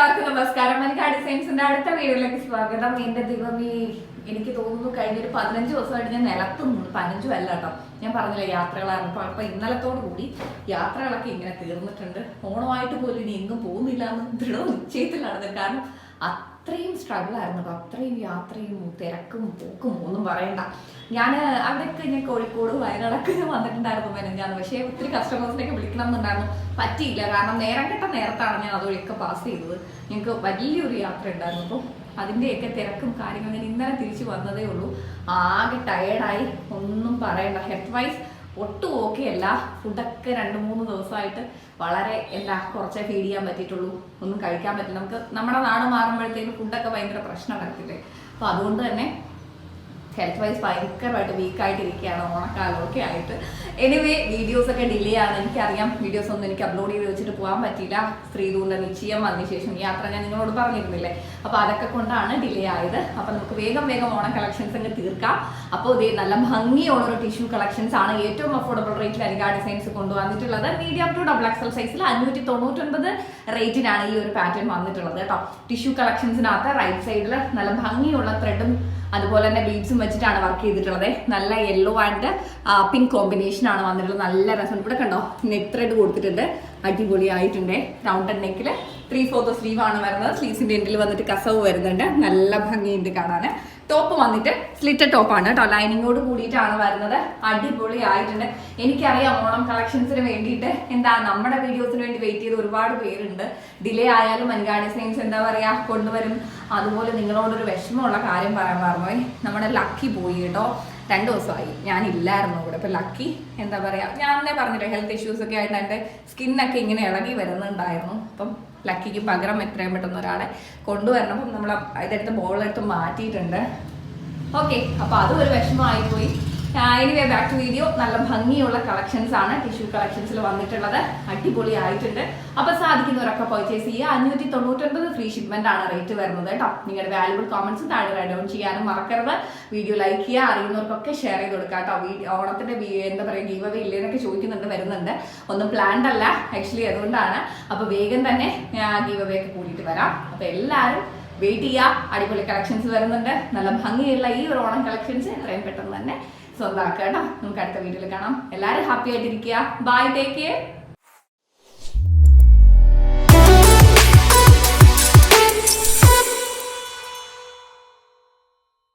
നമസ്കാരം. എനിക്ക് ഡിസൈൻസിന്റെ അടുത്ത വീഡിയോയിലേക്ക് സ്വാഗതം. എന്റെ ദൈവമേ എനിക്ക് തോന്നുന്നു കഴിഞ്ഞൊരു പതിനഞ്ച് ദിവസമായിട്ട് ഞാൻ നിലത്തുന്നു. പതിനഞ്ചും അല്ല കേട്ടോ. ഞാൻ പറഞ്ഞില്ല യാത്രകളായിരുന്നു അപ്പൊ ഇന്നലത്തോടു കൂടി യാത്രകളൊക്കെ ഇങ്ങനെ തീർന്നിട്ടുണ്ട്. ഓണമായിട്ട് പോലും ഇനി എങ്ങും പോകുന്നില്ല എന്ന് ദൃഢ നിശ്ചയത്തിലാണ് കാരണം അത്രയും സ്ട്രഗിൾ ആയിരുന്നു അത്രയും യാത്രയും തിരക്കും പോക്കും ഒന്നും പറയണ്ട. ഞാൻ അവിടെയൊക്കെ ഞാൻ കോഴിക്കോട് വയനാടൊക്കെ വന്നിട്ടുണ്ടായിരുന്നു മെനഞ്ഞാന്ന് പക്ഷേ ഒത്തിരി കസ്റ്റമേഴ്സിനെയൊക്കെ വിളിക്കണം എന്നുണ്ടായിരുന്നു പറ്റിയില്ല. കാരണം നേരം കെട്ട നേരത്താണ് ഞാൻ അതുവഴിയൊക്കെ പാസ് ചെയ്തത്. ഞങ്ങൾക്ക് വലിയൊരു യാത്ര ഉണ്ടായിരുന്നു. അപ്പോൾ അതിന്റെയൊക്കെ തിരക്കും കാര്യങ്ങളും ഞാൻ ഇന്നലെ തിരിച്ചു വന്നതേ ഉള്ളൂ. ആകെ ടയേർഡായി ഒന്നും പറയണ്ട. ഹെൽത്ത് വൈസ് ഒട്ടും ഓക്കെ അല്ല. ഫുഡൊക്കെ രണ്ട് മൂന്ന് ദിവസമായിട്ട് വളരെ എന്താ കുറച്ചേ ഫീഡ് ചെയ്യാൻ പറ്റിയിട്ടുള്ളൂ. ഒന്നും കഴിക്കാൻ പറ്റില്ല. നമുക്ക് നമ്മുടെ നാട് മാറുമ്പോഴത്തേക്ക് ഫുഡൊക്കെ ഭയങ്കര പ്രശ്നം വരത്തില്ലേ അപ്പോൾ അതുകൊണ്ട് തന്നെ ഹെൽത്ത് വൈസ് ഭയങ്കരമായിട്ട് വീക്കായിട്ടിരിക്കുകയാണ് ഓണക്കാലമൊക്കെ ആയിട്ട്. എനിവേ വീഡിയോസൊക്കെ ഡിലേ ആണ്. എനിക്കറിയാം. വീഡിയോസ് ഒന്നും എനിക്ക് അപ്ലോഡ് ചെയ്ത് വെച്ചിട്ട് പോകാൻ പറ്റിയില്ല. സ്ത്രീധൂന്റെ നിശ്ചയം വന്നതിന് ശേഷം ഈ യാത്ര ഞാൻ നിങ്ങളോട് പറഞ്ഞിരുന്നില്ലേ? അപ്പോൾ അതൊക്കെ കൊണ്ടാണ് ഡിലേ ആയത്. അപ്പോൾ നമുക്ക് വേഗം വേഗം ഓണം കളക്ഷൻസ് അങ്ങ് തീർക്കാം. അപ്പോൾ ഇതേ നല്ല ഭംഗിയുള്ള ഒരു ടിഷ്യൂ കളക്ഷൻസ് ആണ് ഏറ്റവും അഫോർഡബിൾ റേറ്റിൽ അരികാ ഡിസൈൻസ് കൊണ്ടുവന്നിട്ടുള്ളത്. മീഡിയം ടു ഡബിൾ എക്സൽ സൈസിൽ അഞ്ഞൂറ്റി തൊണ്ണൂറ്റൊൻപത് റേറ്റിനാണ് ഈ ഒരു പാറ്റേൺ വന്നിട്ടുള്ളത് കേട്ടോ. ടിഷ്യൂ കളക്ഷൻസിനകത്ത് റൈറ്റ് സൈഡിൽ നല്ല ഭംഗിയുള്ള ത്രെഡും അതുപോലെ തന്നെ ബീഡ്സും വെച്ചിട്ടാണ് വർക്ക് ചെയ്തിട്ടുള്ളത്. നല്ല യെല്ലോ ആൻഡ് പിങ്ക് കോമ്പിനേഷൻ ആണ് വന്നിട്ടുള്ളത്. നല്ല രസം. ഇവിടെ കണ്ടോ നെക്ക് ത്രെഡ് കൊടുത്തിട്ടുണ്ട്. അടിപൊളിയായിട്ടുണ്ട്. റൗണ്ട് നെക്കിൽ ത്രീ ഫോർത്ത് ആണ് വരുന്നത്. സ്ലീവ്സിന്റെ എൻഡിൽ വന്നിട്ട് കസവ് വരുന്നുണ്ട്. നല്ല ഭംഗിയുണ്ട് കാണാൻ ടോപ്പ് വന്നിട്ട് സ്ലിറ്റഡ് ടോപ്പാണ് കേട്ടോ. ലൈനിങ്ങോട് കൂടിയിട്ടാണ് വരുന്നത്. അടിപൊളി ആയിട്ടുണ്ട് എനിക്കറിയാം ഓണം കളക്ഷൻസിന് വേണ്ടിയിട്ട് എന്താ നമ്മുടെ വീഡിയോസിന് വേണ്ടി വെയിറ്റ് ചെയ്ത് ഒരുപാട് പേരുണ്ട്. ഡിലേ ആയാലും മൻഗാഡി സൈൻസ് എന്താ പറയാ കൊണ്ടുവരും. അതുപോലെ നിങ്ങളോടൊരു വിഷമമുള്ള കാര്യം പറയാൻ പറഞ്ഞു നമ്മുടെ ലക്കി പോയി കേട്ടോ. രണ്ട് ദിവസമായി ഞാൻ ഇല്ലായിരുന്നു ഇവിടെ. ഇപ്പൊ ലക്കി എന്താ പറയാ ഞാൻ തന്നെ പറഞ്ഞിട്ട് ഹെൽത്ത് ഇഷ്യൂസ് ഒക്കെ ആയിട്ട് എന്റെ സ്കിന്നൊക്കെ ഇങ്ങനെ ഇളകി വരുന്നുണ്ടായിരുന്നു. അപ്പം ലക്കിക്ക് പകരം എത്രയും പെട്ടെന്ന് ഒരാളെ കൊണ്ടുവരണം. അപ്പം നമ്മൾ ഇതെടുത്ത് ബോളെടുത്ത് മാറ്റിയിട്ടുണ്ട്. ഓക്കെ അപ്പൊ അതും ഒരു വിഷമമായി പോയി എനിവേ ബാക്ക് ടു വീഡിയോ നല്ല ഭംഗിയുള്ള കളക്ഷൻസ് ആണ്. ടിഷ്യൂ കളക്ഷൻസിൽ വന്നിട്ടുള്ളത്. അടിപൊളി ആയിട്ടുണ്ട് അപ്പൊ സാധിക്കുന്നവരൊക്കെ പർച്ചേസ് ചെയ്യുക. അഞ്ഞൂറ്റി തൊണ്ണൂറ്റൊൻപത് ഫ്രീ ഷിപ്മെന്റ് ആണ് റേറ്റ് വരുന്നത് കേട്ടോ. നിങ്ങളുടെ വാല്യുബിൾ കോമെന്റ്സ് താഴെ റൈഡ് ഓൺ ചെയ്യാനും മറക്കരുത്. വീഡിയോ ലൈക്ക് ചെയ്യുക. അറിയുന്നവർക്കൊക്കെ ഷെയർ ചെയ്ത് കൊടുക്കുക കേട്ടോ. ഓണത്തിന്റെ എന്താ പറയുക ഗീവ് അവേ ഇല്ലേന്നൊക്കെ ചോദിക്കുന്നുണ്ട് വരുന്നുണ്ട്. ഒന്നും പ്ലാൻഡ് അല്ല ആക്ച്വലി അതുകൊണ്ടാണ്. അപ്പൊ വേഗം തന്നെ ഗീവ് അവേ ഒക്കെ കൂടിയിട്ട് വരാം. അപ്പൊ എല്ലാവരും വെയിറ്റ് ചെയ്യുക. അടിപൊളി കളക്ഷൻസ് വരുന്നുണ്ട്. നല്ല ഭംഗിയുള്ള ഈ ഒരു ഓണം കളക്ഷൻസ് എത്രയും പെട്ടെന്ന് തന്നെ സ്വന്തമാക്കുക കേട്ടോ. നമുക്ക് അടുത്ത വീഡിയോയിൽ കാണാം. എല്ലാവരും ഹാപ്പി ആയിട്ടിരിക്കുക. Bye take care